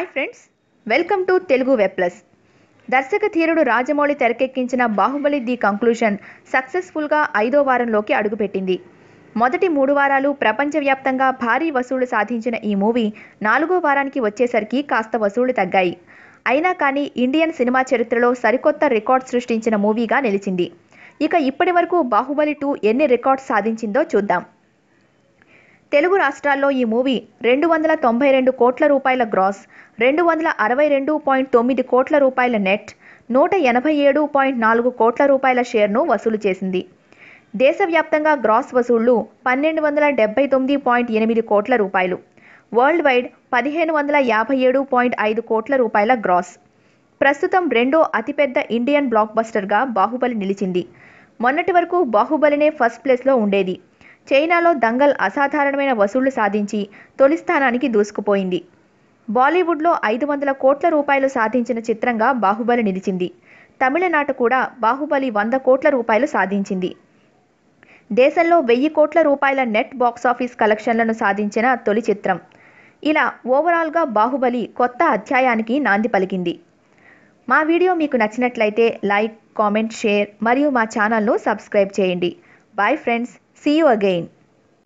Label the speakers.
Speaker 1: Hi friends welcome to Telugu web plus దర్శక ధీరుడు రాజమౌళి తెరకెక్కించిన బాహుబలి ది కంక్లూషన్ సక్సెస్ఫుల్గా ఐదో వారంలోకి అడుగుపెట్టింది. మొదటి మూడు వారాలు ప్రపంచవ్యాప్తంగా భారీ వసూళ్ళు సాధించిన ఈ మూవీ నాలుగో వారానికి వచ్చేసరికి కాస్త వసూళ్ళు తగ్గాయి. అయినా కానీ ఇండియన్ సినిమా చరిత్రలో సరికొత్త రికార్డ్ సృష్టించిన మూవీగా నిలిచింది. ఇక ఇప్పటి వరకు బాహుబలి టూ ఎన్ని రికార్డ్స్ సాధించిందో చూద్దాం. తెలుగు రాష్ట్రాల్లో ఈ మూవీ రెండు వందల తొంభై రెండు కోట్ల రూపాయల గ్రాస్ రెండు వందల అరవై రెండు పాయింట్ తొమ్మిది కోట్ల రూపాయల నెట్ నూట ఎనభై ఏడు పాయింట్ నాలుగు కోట్ల రూపాయల షేర్ను వసూలు చేసింది. దేశవ్యాప్తంగా గ్రాస్ వసూళ్ళు పన్నెండు వందల డెబ్బై తొమ్మిది పాయింట్ ఎనిమిది కోట్ల రూపాయలు వరల్డ్ వైడ్ పదిహేను వందల యాభై ఏడు పాయింట్ ఐదు కోట్ల రూపాయల గ్రాస్. ప్రస్తుతం రెండో అతిపెద్ద ఇండియన్ బ్లాక్ బస్టర్గా బాహుబలి నిలిచింది. మొన్నటి వరకు బాహుబలినే ఫస్ట్ ప్లేస్లో ఉండేది. చైనాలో దంగల్ అసాధారణమైన వసూళ్ళు సాధించి తొలి స్థానానికి దూసుకుపోయింది. బాలీవుడ్లో ఐదు వందల కోట్ల రూపాయలు సాధించిన చిత్రంగా బాహుబలి నిలిచింది. తమిళనాట కూడా బాహుబలి వంద కోట్ల రూపాయలు సాధించింది. దేశంలో వెయ్యి కోట్ల రూపాయల నెట్ బాక్సాఫీస్ కలెక్షన్లను సాధించిన తొలి చిత్రం. ఇలా ఓవరాల్గా బాహుబలి కొత్త అధ్యాయానికి నాంది పలికింది. మా వీడియో మీకు నచ్చినట్లయితే లైక్ కామెంట్ షేర్ మరియు మా ఛానల్ను సబ్స్క్రైబ్ చేయండి. Bye friends! See you again.